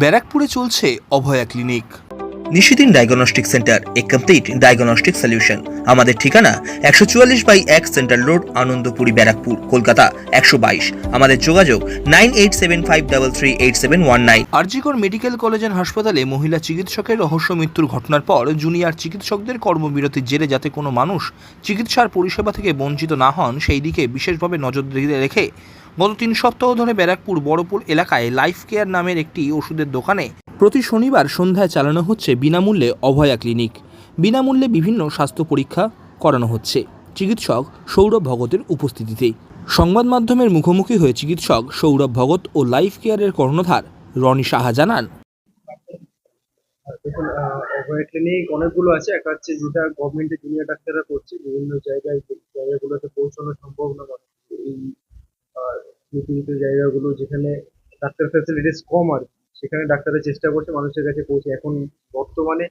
ব্যারাকপুরে চলছে Abhaya clinic. Nishidin diagnostic centre a complete diagnostic solution আমাদের ঠিকানা একশো চুয়াল্লিশ বাই এক সেন্ট্রাল রোড আনন্দপুরি ব্যারাকপুর কলকাতা একশো বাইশ। আমাদের যোগাযোগ nine eight seven five double three eight seven one nine. RG Kar medical college and হাসপাতালে মহিলা চিকিৎসকের রহস্য মৃত্যুর ঘটনার পর জুনিয়র চিকিৎসকদের কর্মবিরতির জেরে যাতে কোনো মানুষ চিকিৎসার পরিষেবা থেকে বঞ্চিত না হন সেই দিকে বিশেষভাবে নজর রেখে গত তিন সপ্তাহ ধরে ব্যারাকপুর বড়পুর এলাকায় লাইফ কেয়ার নামের একটি ওষুধের দোকানে প্রতি শনিবার সন্ধ্যায় চালানো হচ্ছে বিনামূল্যে অভয়া ক্লিনিক। বিনামূল্যে বিভিন্ন স্বাস্থ্য পরীক্ষা করানো হচ্ছে। চিকিৎসক সৌরভ ভগতের উপস্থিতিতে। সংবাদ মাধ্যমের মুখোমুখি হয়ে চিকিৎসক সৌরভ ভগত ও লাইফ কেয়ারের কর্ণধার রনি সাহা জানান। দেখুন অভয় ক্লিনিক অনেকগুলো আছে। একটা হচ্ছে যেটা গভর্নমেন্টের জুনিয়র ডাক্তাররা করছে, বিভিন্ন জায়গায় জায়গাগুলোতে পৌঁছানো সম্ভব না। এই আহ, নিপীড়িত জায়গাগুলো যেখানে ডাক্তার ফ্যাসিলিটিস কম আর সেখানে ডাক্তারের চেষ্টা করছে মানুষের কাছে পৌঁছে। এখন বর্তমানে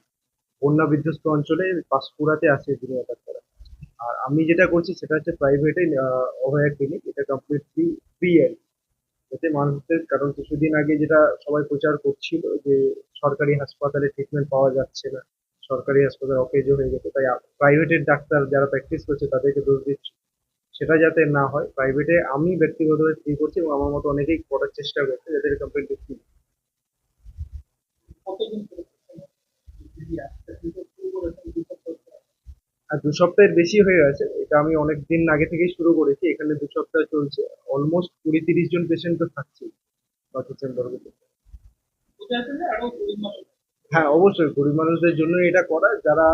বন্যা বিধ্বস্ত অঞ্চলে পাঁশকুড়াতে আছে জুনিয়র ডাক্তাররা আর আমি যেটা করছি সেটা হচ্ছে প্রাইভেটে অভয়া ক্লিনিক এটা কমপ্লিটলি ফ্রি আর। যাতে মানুষদের কারণ কিছুদিন আগে যেটা সবাই প্রচার করছিল যে সরকারি হাসপাতালে ট্রিটমেন্ট পাওয়া যাচ্ছে না। সরকারি হাসপাতাল অকেজ হয়ে গেছে। তাই প্রাইভেটের ডাক্তার যারা প্র্যাকটিস করছে তাদেরকে দোষ দিচ্ছে। সেটা যাতে না হয় প্রাইভেটে আমি ব্যক্তিগতভাবে ফ্রি করছি এবং আমার মতো অনেকেই করার চেষ্টা করছে যাদের কমপ্লিটলি ফ্রি আর দু সপ্তাহের বেশি হয়ে গেছে এটা আমি অনেক দিন আগে থেকেই শুরু করেছি এখানে দু সপ্তাহ চলছে অলমোস্ট কুড়ি তিরিশ জন পেশেন্ট তো থাকছে বাকি চেম্বারগুলো হ্যাঁ অবশ্যই গরিব মানুষদের জন্য এটা করা যারা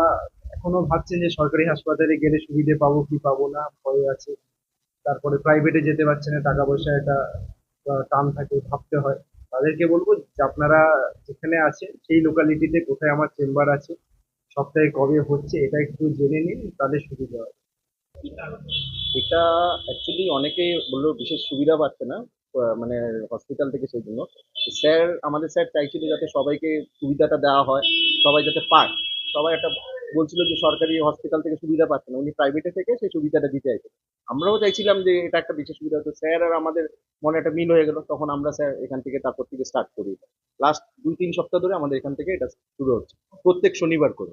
এখনও ভাবছেন যে সরকারি হাসপাতালে গেলে সুবিধে পাবো কি পাবো না, ভয় আছে। তারপরে প্রাইভেটে যেতে পারছে না, টাকা পয়সা একটা টান থাকে, ভাবতে হয়। তাদেরকে বলব যে আপনারা যেখানে আছেন, সেই লোকালিটিতে কোথায় আমার চেম্বার আছে, সপ্তাহে কবে হচ্ছে এটা একটু জেনে নিন তাদের সুবিধা হবে এটা অ্যাকচুয়ালি অনেকে বলল বিশেষ সুবিধা পাচ্ছে না মানে হসপিটাল থেকে সেই জন্য। স্যার, আমাদের স্যার চাইছিল যাতে সবাইকে সুবিধাটা দেওয়া হয়, সবাই যাতে পায়। সবাই একটা বলছিল যে সরকারি হসপিটাল থেকে সুবিধা পাচ্ছে না। উনি প্রাইভেটে থেকে সেই সুবিধাটা দিতে চাইছে। আমরাও চাইছিলাম যে এটা একটা বিশেষ সুবিধা হতো। স্যার আর আমাদের মনে একটা মিল হয়ে গেল তখন আমরা স্যার এখান থেকে তারপর থেকে স্টার্ট করি। লাস্ট দুই তিন সপ্তাহ ধরে আমাদের এখান থেকে এটা শুরু হচ্ছে। প্রত্যেক শনিবার করে।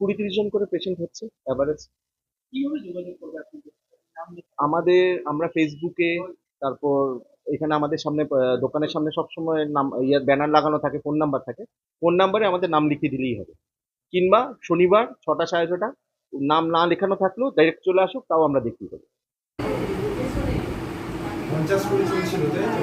কুড়ি তিরিশ জন করে পেশেন্ট হচ্ছে অ্যাভারেজ আমাদের আমরা ফেসবুকে তারপর এখানে আমাদের সামনে দোকানের সামনে সবসময় নাম ইয়ে ব্যানার লাগানো থাকে ফোন নাম্বার থাকে। ফোন নাম্বারে আমাদের নাম লিখিয়ে দিলেই হবে। কিংবা শনিবার ছটা সাড়ে ছটা, নাম না লেখানো থাকলেও ডাইরেক্ট চলে আসুক, তাও আমরা দেখতে দেবো পঞ্চাশ চলছিল তাই তো?